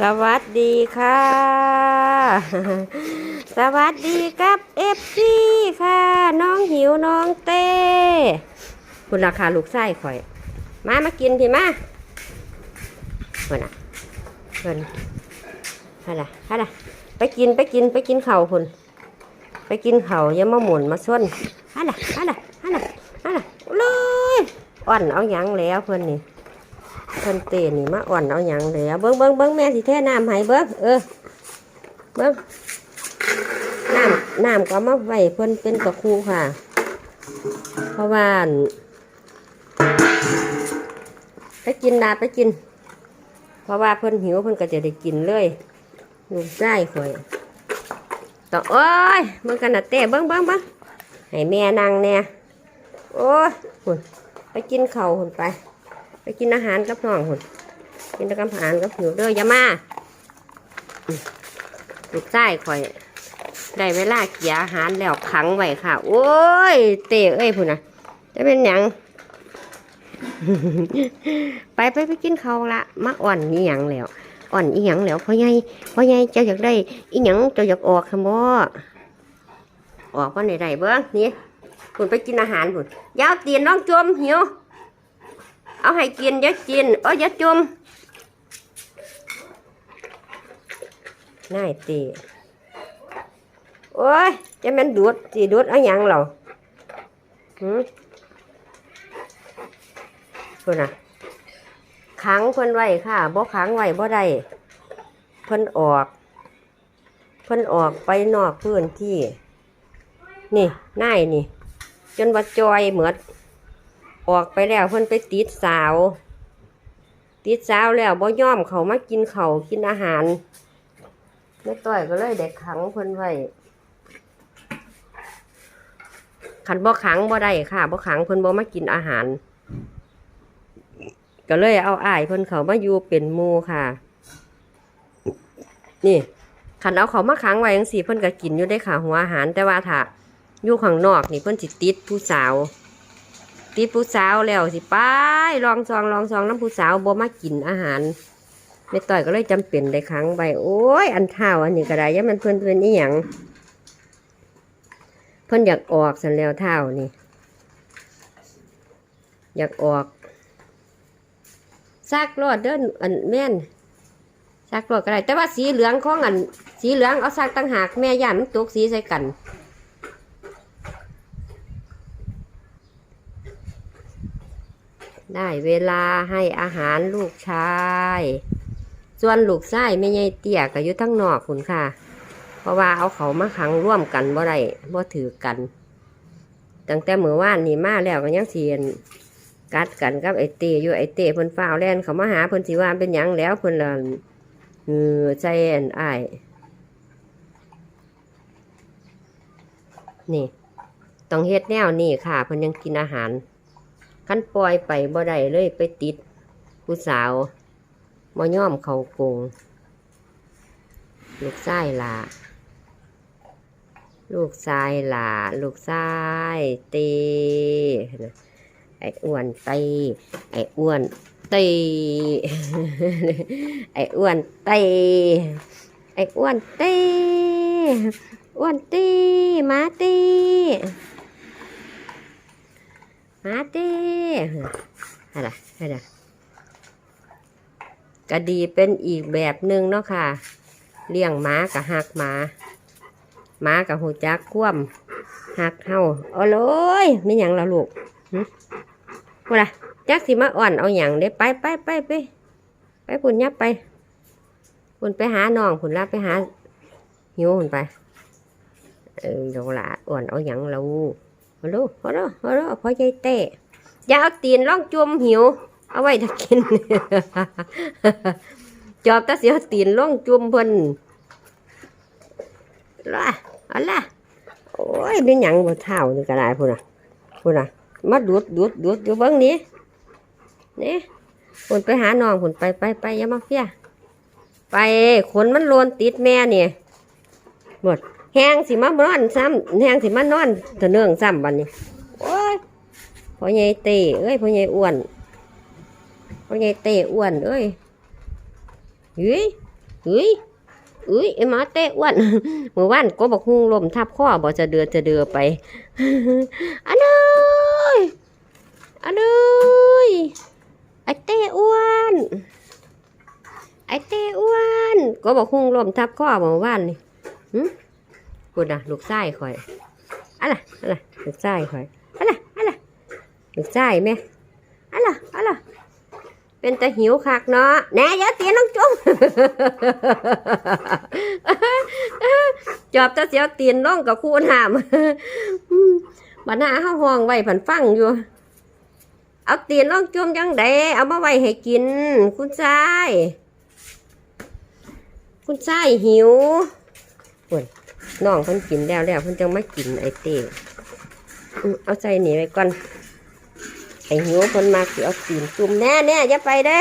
สวัสดีค่ะ สวัสดีครับเอฟซีค่ะ น้องหิวน้องเต้คุณราคาลูกไส้ข่อย มามากินพี่มาเพื่อนอะเพื่อนฮะล่ะฮะล่ะไปกินไปกินไปกินเข่าคุณไปกินเข่าอย่ามาหมุนมาส้นฮะล่ะฮะล่ะฮะล่ะฮะล่ะเลยอ่อนเอาหยังแล้วเพื่อนนี่ เพิ่นเตนี่มาอ่อนเอาหยังเลยเบิ้งเบิ้งเบิ้งแม่สิแท้น้ำให้เบิ้งเออเบิ้งน้ำน้ำก็มาไว้เพิ่นเป็นกระคูค่ะ เพราะว่าไปกินนาไปกิน เพราะว่าเพิ่นหิวเพิ่นก็จะได้กินเลยลูกได้ข่อยต่อโอ้ยเบิ้งกันนะเต้เบิ้งเบิ้งเบิ้งให้แม่นั่งแน่โอ้ยไปกินเข้าวหุ่นไป ไปกินอาหารกับน้องหุ่นกินกับอาหารกับหิวเด้ออย่ามาลูกใต้ข่อย ได้เวลาเกี่ยอาหารแล้วขังไว้ค่ะ โอ้ย เตะเอ้ยพุ่นนะจะเป็นหยังไปไปไปกินข้าวละมาอ่อนอีหยังแล้วอ่อนอีหยังแล้วพ่อใหญ่พ่อใหญ่เจ้าอยากได้อีหยังเจ้าอยากออกค่ะบ่ออกว่าไหนได้เบิ้งนี่พุ่นไปกินอาหารพุ่นยาวตีนน้องจมหิว เอาให้กินอย่ากินเอออย่าจุ่มน่ายตีโอ้ยจะมันดูดสีดูดเอาหยังเหราหืมพุ่นน่ะขังเพิ่นไว้ค่ะบ่ขังไว้บ่ได้เพิ่นออกเพิ่นออกไปนอกพื้นที่ นี่น่ายนี่ จนว่าจอยเหมือด ออกไปแล้วเพิ่นไปติดสาว ติดสาวแล้วบ่ย่อมเขามากินเขากินอาหารแม่ต้อยก็เลยเด็กขังเพิ่นไว้ขันบ่ขังบ่ได้ค่ะบ่ขังเพิ่นบ่มากินอาหาร ก็เลยเอาอ้ายเพิ่นเขามาอยู่เป็นมูค่ะ นี่ขันเอาเขามาขังไว้จังซี่เพิ่นก็กินอยู่ได้ค่ะ หัวอาหารแต่ว่าถ้าอยู่ข้างนอกนี่เพิ่นสิตติดผู้สาว ติดผู้สาวแล้วสิไปลองซองลองซองน้ำผู้สาวบ่มากินอาหารแม่ต่อยก็เลยจำเป็นได้ครั้งไปโอ้ยอันเท้าอันนี้ก็ได้ยังมันเพิ่นเพิ่นอีหยังเพิ่นอยากออกสันแล้วเท้านี่ อยากออกซักรอดเดินอันแม่นซักรอดก็ได้ แต่ว่าสีเหลืองของอัน สีเหลืองเอาซักตั้งหากแม่ย่านมันตกสีใส่กัน ได้เวลาให้อาหารลูกชาย ส่วนลูกชายไม่ใหญ่เตี้ยก็อยู่ทั้งนอกคุณค่ะ เพราะว่าเอาเขามาขังร่วมกันบ่ได้บ่ถือกัน ตั้งแต่เมื่อวานนี่มาแล้วก็ยังเสียนกัดกันกับไอเตอยู่ไอเต้เพิ่นฟ้าวแล่นเขามาหาเพิ่นสิว่าเป็นหยังแล้วเพิ่นละเออใจแอนอ้ายนี่ ต้องเฮ็ดแนวนี่ค่ะเพิ่นยังกินอาหาร คันปล่อยไปบ่ได้เลยไปติด ผู้สาวบ่ย่อมเขาโกง ลูกชายหล่ะลูกชายหล่ะลูกชายเตไอ้อ้วนเตไอ้อ้วนเตไอ้อ้วนเตไอ้อ้วนเตอ้วนเตมาเต มาเต้อะไรอะไรก็ดีเป็นอีกแบบหนึ่งเนาะค่ะ เลี้ยงหมากับหักหมาหมากับหูจักคว่ำหักเฮาเอาเลยไม่หยังล้วลูกหึพูละจักสิมาอ่อนเอาหยังเด้ไปไปไปไปไปพุ่นยับไปพุ่นไปหาน้องพุ่นละไปหาหิวพุ่นไปเออเดี๋ยวละอ่อนเอาหยังแล้ว ฮัลโหลฮัลโหลฮัลโหลพ่อใหญ่เต้อย่าเอาตีนล่องจุ่มหิว เอาไว้ถ้ากิน จอบตาเสียวตีนล่องจุ่มเพิ่นล่ะเอาล่ะโอ้ยเป็นหยังบ่เท่านี่ก็ได้พุ่นน่ะพุ่นน่ะ มาดูดดูดดูดอยู่เบิ่งนี้นี่พุ่นไปหาน้องพุ่นไปไปไปอย่ามาเฟียไปขนมันโลนติดแม่เนี่ยหมด แหงสิมานอนซ้ำแหงสิมานอนเถเนื่องซ้ำวันนี้โอ้ยพ่อใหญ่เต้เอ้ยพ่อใหญ่อ้วนพ่อใหญ่เต้อ้วนเอ้ยเฮ้ยเฮ้ยเอ้ยไอ้หมาเตะอ้วนเมื่อวานก็บอกฮุงลมทับข้อบอกจะเดือจะเดือไปอันเอ้ยอันเอ้ยไอ้เต้อ้วนไอ้เต้อ้วนก็บอกฮุงลมทับข้อเมื่อวานนี่ หึกูน่ะลูกไส้ข่อยอะไรอะไรลูกไส้ข่อยอะไรอะไรลูกไส้แม่อะไรอะไรเป็นตะหิวคักเนาะแหน่ยาเตียนน้องจุ้มจอบตะเสียวตียนน้องกับคู่หามบัดหน้าเฮาห้องไว้ผันฟังอยู่ เอาเตียนน้องจุ้มจังไดเอามาไว้ให้กิน คุณชาย คุณชายหิวโอ้ น้องเพิ่นกินแล้วแล้วเพิ่นจังมากินไอเต้เอาใจหนีไว้ก่อนไอหิวเพิ่นมาสิเอาตีนจุ่มแน่แน่อย่าไปเด้อ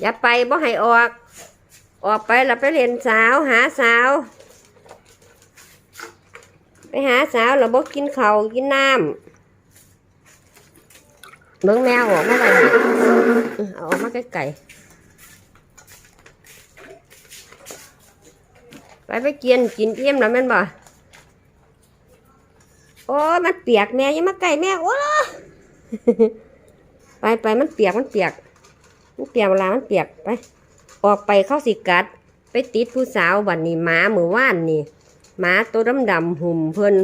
อย่าไปบ่ให้ออก ออกไปแล้วไปเรียนสาวหาสาว ไปหาสาวแล้วบ่กินเขากินน้ำเบิ่งแมวออกมาได้เอาออกมาไกลๆ ไปไปกินกินเอี่ยมแล้วแม่นบ่โอ้มันเปียกแม่ยังมาไก่แม่โอ้ยไปไปมันเปียกมันเปียก มันเปียกเวลามันเปียกไป ออกไปเข้าสิกัด ไปติดผู้สาววันนี้หมามือว่านนี่หมาตัวดำดำหุ่มเพิ่น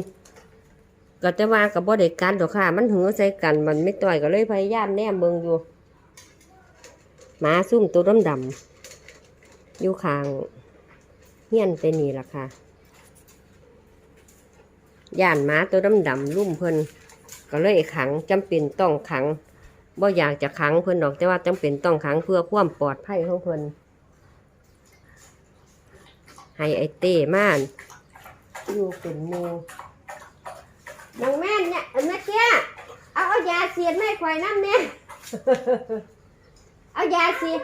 ก็จะว่ากับบ่ได้กัดดอกค่ะ มันหือใส่กันมันไม่ต่อยก็เลยพยายามแนมเบิงอยู่หมาซุ่มตัวดำดำอยู่ข้าง ฮียนไปนี่ล่ะค่ะย่านหม้าตัวดำดำๆลุ่มเพิ่นก็เลยขังจำเป็นต้องขังบ่อยากจะขังเพิ่นดอกแต่ว่าจำเป็นต้องขังเพื่อความปลอดภัยของเพิ่นให้ไอเต้ม่านอยู่เป็นมูน้องแม่นเนี่ยเอาแม่เตี้เอาเอายาเสียดไม่ข่อยน้ำเนี่ยเอายาเสียด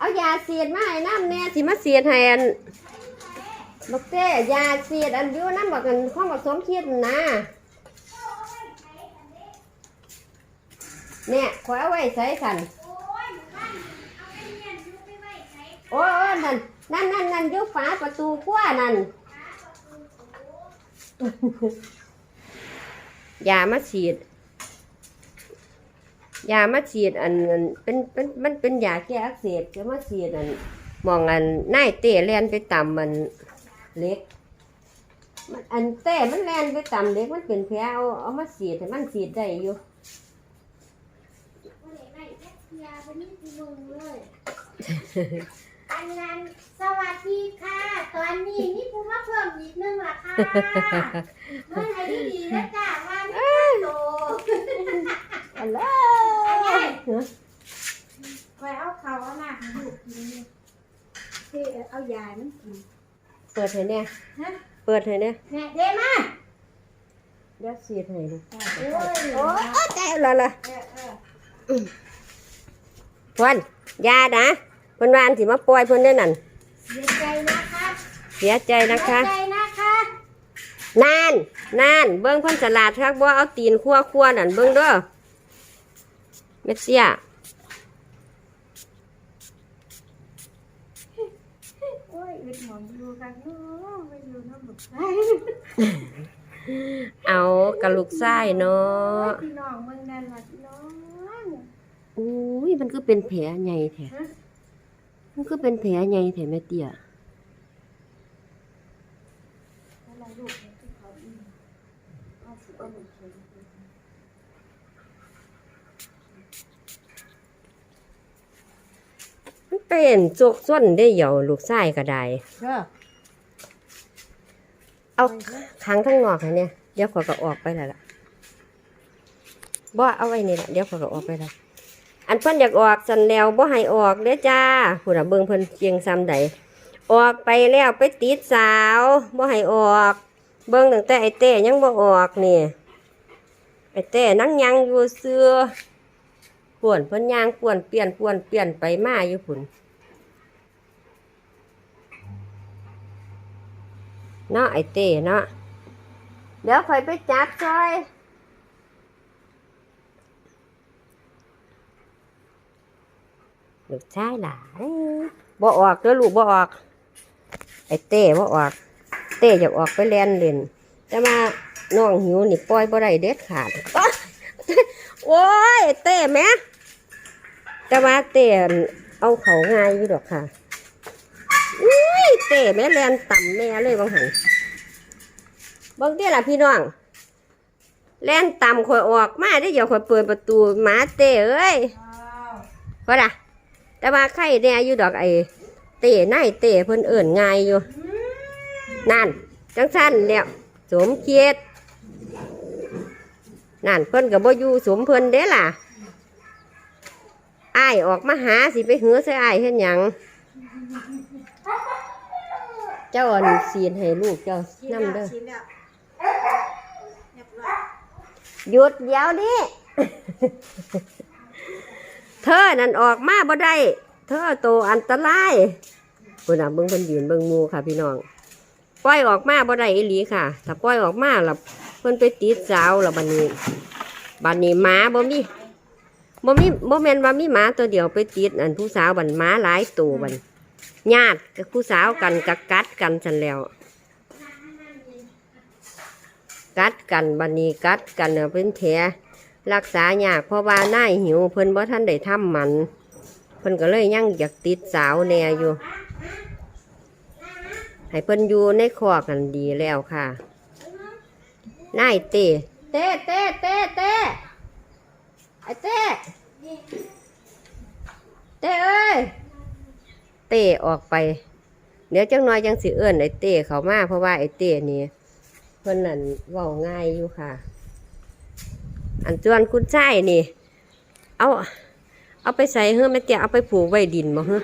เอายาเสียดมาให้น้ำเนี่ยสิมาเสียดให้อันบักเต้ยาเสียดอันอยู่น้ำบักกันข้องผสมเทียดนะเนี่ยขอยเอาไว้ใส่สันโอ้ยนั่นนั่นนั่นนั่นยุฝาประตูขั้วนั่นยามาฉีด ยามาฉีดอันอันเป็นเป็นมันเป็นยาแก้อักเสบจะมาฉีดอันมองอันนายเต้แลนไปต่ำมันเล็ก มันอันเต้มันแลนไปต่ำเล็กมันเป็นแผลเอาเอามาฉีดให้มันฉีดได้อยู่อันนั้นสวัสดีค่ะ ตอนนี้นี่ปูมาเพิ่มอีกนึงล่ะค่ะเมื่อไหร่ดีๆนะจ้าว่าไม่โตฮัลโหลค อยเอาเขาเอาหนักมาดูกินนี่คือเอายามันกินเปิดให้เนี่ยฮะเปิดให้เนี่ยเนี่ยเดมาเดี๋ยวฉีดให้ลูกโอ้ยโอ้ยใจละละเออเออควันยานะเพิ่นวาอันสิมาปล่อยเพิ่นได้อนั่นเสียใจนะคะเสียใจนะคะเสียใจนะคะนานนานเบิ้งเพิ่นฉลาดคักบ่เอาตีนคั่วคั่วนั่นเบิ้งเด้อ เม็ดเสียเอากระลูกไส้เนาะพี่น้องเมืองนั่นล่ะพี่น้องอุ้ยมันก็เป็นแผลใหญ่แท้มันก็เป็นแผลใหญ่แท้แม่เตี้ย มมันเป็นจกส้นได้เหยาลูกไส้ก็ได้ เด้อเอาค้างทั้งนอกให้เนี่ยเดี๋ยวขอยก็ออกไปแล้วล่ะบ่เอาไว้นี่ล่ะเดี๋ยวขอยก็ออกไปแล้วอันเพิ่นอยากออกสันแล้วบ่ให้ออกเด้อจ้าผู้น่ะเบิ่งเพิ่นเกียงซ้ำใดออกไปแล้วไปติดสาวบ่ให้ออก เบิ่งตั้งแต่ไอ้เต้ยังบ่ออกนี่ไอ้เต้นั่งยังอยู่เสื้อ ป่วนเพิ่นยางป่วนเปลี่ยนป่วนเปลี่ยนไปมาอยู่พุ่นเนาะไอเต้เนาะเดี๋ยวคอยไปจับซอยลูกชายหลานบ่ออกเด้อลูกบ่ออก ไอเต้บ่ออก เต้อยากออกไปเล่นเล่นแต่มาน้องหิวนี่ปล่อยบ่ได้เด็ดขาด โอ้ยเต้แม่ แต่ว่าเต้เอาเขาง่ายอยู่ดอกค่ะอุ้ยเต้แม่แลนต่ำแม่เลยบางหันบางเด้ล่ะพี่น้อง แล่นต่ำข่อยออกมาได้เดี๋ยวข่อยเปิดประตูหมาเต้เอ้ยก็ล่ะ แต่ว่าไข่แน่อยู่ดอกไอ้เต้นายเต้เพิ่นเอิ่นง่ายอยู่ นั่น จังสั้นแล้วสมเกียรตินั่นเพิ่นกับบ่อยู่สมเพิ่นเด้ล่ะ อ้ายออกมาหาสิไปเหือใส่อ้ายเฮ็ดหยัง เจ้าอันซีนให้ลูกเจ้านํเด้อชิ้นแล้วเรียบร้อยหยุดเดี๋ยวนี้ เธอนั่นออกมาบ่ได้ เธอโตอันตรายคุณน่ะเบิ่งเพิ่นยืนเบิ่งหมูค่ะพี่น้อง ปล่อยออกมาบ่ได้อีหลีค่ะ ถ้าปล่อยออกมาล่ะเพิ่นไปติดสาวแล้วบัดนี้บัดนี้หมาบ่มี บ่มีบ่แม่นว่ามีหมาตัวเดียวไปติดอันผู้สาวบัดหมาหลายตัวบัดญาติกับผู้สาวกันกักัดกันซั่นแล้ว กัดกันบัดนี้กัดกันเนี่ยเป็นแผลรักษายากเพราะว่านายหิวเพิ่นบ่ทันได้ทำมัน เพิ่นก็เลยยังอยากติดสาวแน่อยู่ให้เพิ่นอยู่ในคอกกันดีแล้วค่ะนายเต้เต้เต้เต้เต้ไอเต้เต้เอ้ยเต้ออกไป เดี๋ยวจังน้อยจังสิเอื้อนไอเต้เขามาเพราะว่าไอเต้นี่เพิ่นนั่นเว้าง่ายอยู่ค่ะ อันจวนคุณชายนี่ เอา เอาไปใส่เฮ้อแม่เตี้ยเอาไปผูกไว้ดินบ่เฮ้อ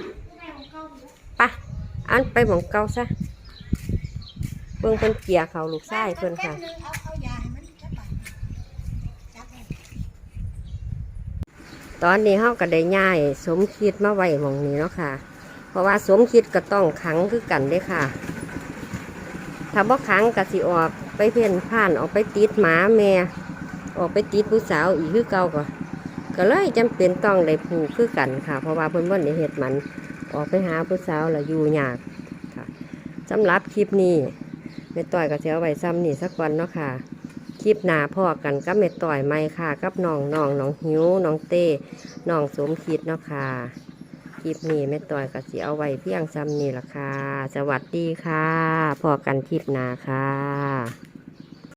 ปะอันไปหมองเก่าซะเพิ่งเพิ่นเกลียเขาลูกชายเพิ่นค่ะ เอาเอายาให้มันจับไปจับไป ตอนนี้เฮาก็ได้ย้ายสมคิดมาไว้หมองนี้เนาะค่ะ เพราะว่าสมคิดก็ต้องขังคือกันเด้ค่ะ ถ้าบ่ขังก็สิออกไปเพ่นผ่านออกไปติดหมาแม่ออกไปติดผู้สาวอีกคือเก่าก็ก็เลยจำเป็นต้องได้ผูกคือกันค่ะ เพราะว่าเพิ่นบ่ได้เฮ็ดมันออกไปหาผู้สาวแล้วอยู่ยากค่ะสำหรับคลิปนี้แม่ต้อยก็สิเอาไว้ซ้ำนี่สักวันเนาะค่ะ ลิปหน้าพ่อกันกับเม็ดต่อยไม้ค่ะ กับน้องน้องน้องหิวน้องเต้น้องสมคิดเนาะค่ะคลิปนี้แม่ต่อยกับสิเอาไว้เพียงซ้ำนี่ละค่ะ สวัสดีค่ะ พอกันคลิปหน้าค่ะ